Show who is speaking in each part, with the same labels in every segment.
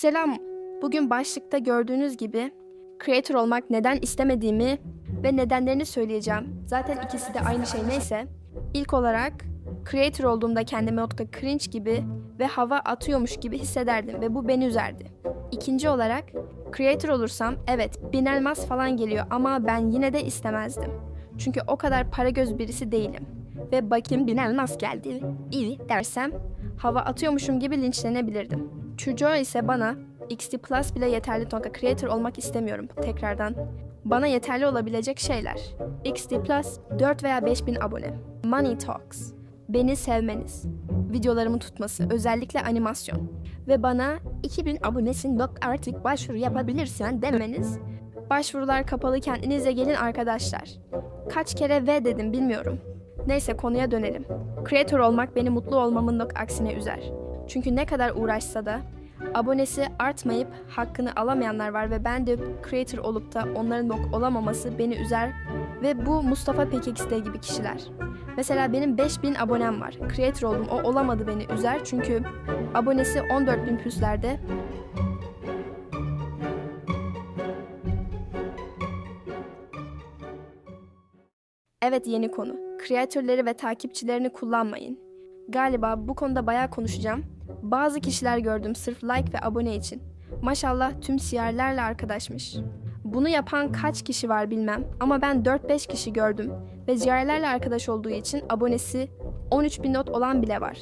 Speaker 1: Selam. Bugün başlıkta gördüğünüz gibi creator olmak neden istemediğimi ve nedenlerini söyleyeceğim. Zaten ikisi de aynı şey neyse. İlk olarak creator olduğumda kendimi nokta cringe gibi ve hava atıyormuş gibi hissederdim ve bu beni üzerdi. İkinci olarak creator olursam evet bin falan geliyor ama ben yine de istemezdim. Çünkü o kadar para göz birisi değilim. Ve bakayım bin geldi iyi dersem hava atıyormuşum gibi linçlenebilirdim. Çocuğa ise bana XD Plus bile yeterli tonka creator olmak istemiyorum tekrardan. Bana yeterli olabilecek şeyler. XD Plus 4 veya 5000 abone. Money Talks. Beni sevmeniz. Videolarımı tutması, özellikle animasyon. Ve bana 2000 abonesin bak artık başvuru yapabilirsin demeniz. Başvurular kapalı kendinize gelin arkadaşlar. Kaç kere ve dedim bilmiyorum. Neyse konuya dönelim. Creator olmak beni mutlu olmamın aksine üzer. Çünkü ne kadar uğraşsa da abonesi artmayıp hakkını alamayanlar var ve ben de creator olup da onların nok olamaması beni üzer ve bu Mustafa PKXD gibi kişiler. Mesela benim 5000 abonem var. Creator oldum o olamadı beni üzer çünkü abonesi 14.000 püslerde Evet yeni konu. Kreatörleri ve takipçilerini kullanmayın. Galiba bu konuda bayağı konuşacağım. Bazı kişiler gördüm sırf like ve abone için. Maşallah tüm siyerlerle arkadaşmış. Bunu yapan kaç kişi var bilmem ama ben 4-5 kişi gördüm ve ciğerlerle arkadaş olduğu için abonesi 13 bin not olan bile var.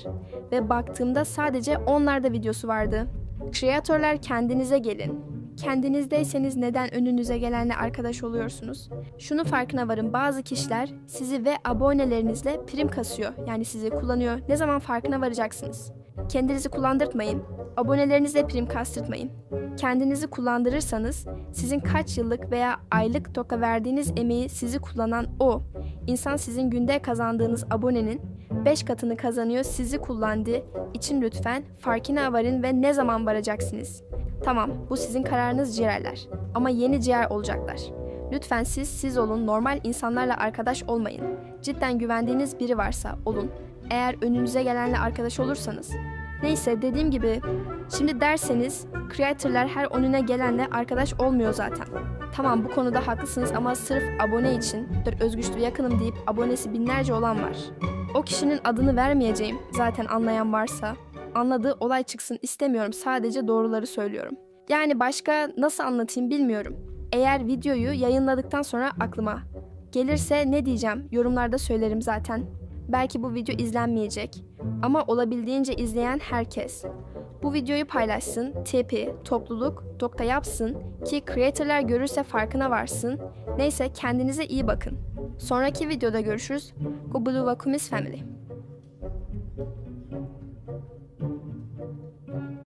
Speaker 1: Ve baktığımda sadece onlarda videosu vardı. Kreatörler kendinize gelin. Kendinizdeyseniz neden önünüze gelenle arkadaş oluyorsunuz? Şunu farkına varın bazı kişiler sizi ve abonelerinizle prim kasıyor. Yani sizi kullanıyor. Ne zaman farkına varacaksınız? Kendinizi kullandırtmayın. Abonelerinizle prim kastırtmayın. Kendinizi kullandırırsanız sizin kaç yıllık veya aylık toka verdiğiniz emeği sizi kullanan o. İnsan sizin günde kazandığınız abonenin 5 katını kazanıyor sizi kullandığı için lütfen farkına varın ve ne zaman varacaksınız? Tamam, bu sizin kararınız ciğerler. Ama yeni ciğer olacaklar. Lütfen siz siz olun, normal insanlarla arkadaş olmayın. Cidden güvendiğiniz biri varsa olun. Eğer önünüze gelenle arkadaş olursanız. Neyse dediğim gibi şimdi derseniz creatorlar her önüne gelenle arkadaş olmuyor zaten. Tamam bu konuda haklısınız ama sırf abone için özgüçlü yakınım deyip abonesi binlerce olan var. O kişinin adını vermeyeceğim zaten anlayan varsa anladığı olay çıksın istemiyorum. Sadece doğruları söylüyorum. Yani başka nasıl anlatayım bilmiyorum. Eğer videoyu yayınladıktan sonra aklıma gelirse ne diyeceğim yorumlarda söylerim zaten. Belki bu video izlenmeyecek ama olabildiğince izleyen herkes. Bu videoyu paylaşsın, tipi, topluluk, dokta yapsın ki creatorlar görürse farkına varsın. Neyse kendinize iyi bakın. Sonraki videoda görüşürüz. Gobulu Vakumis Family.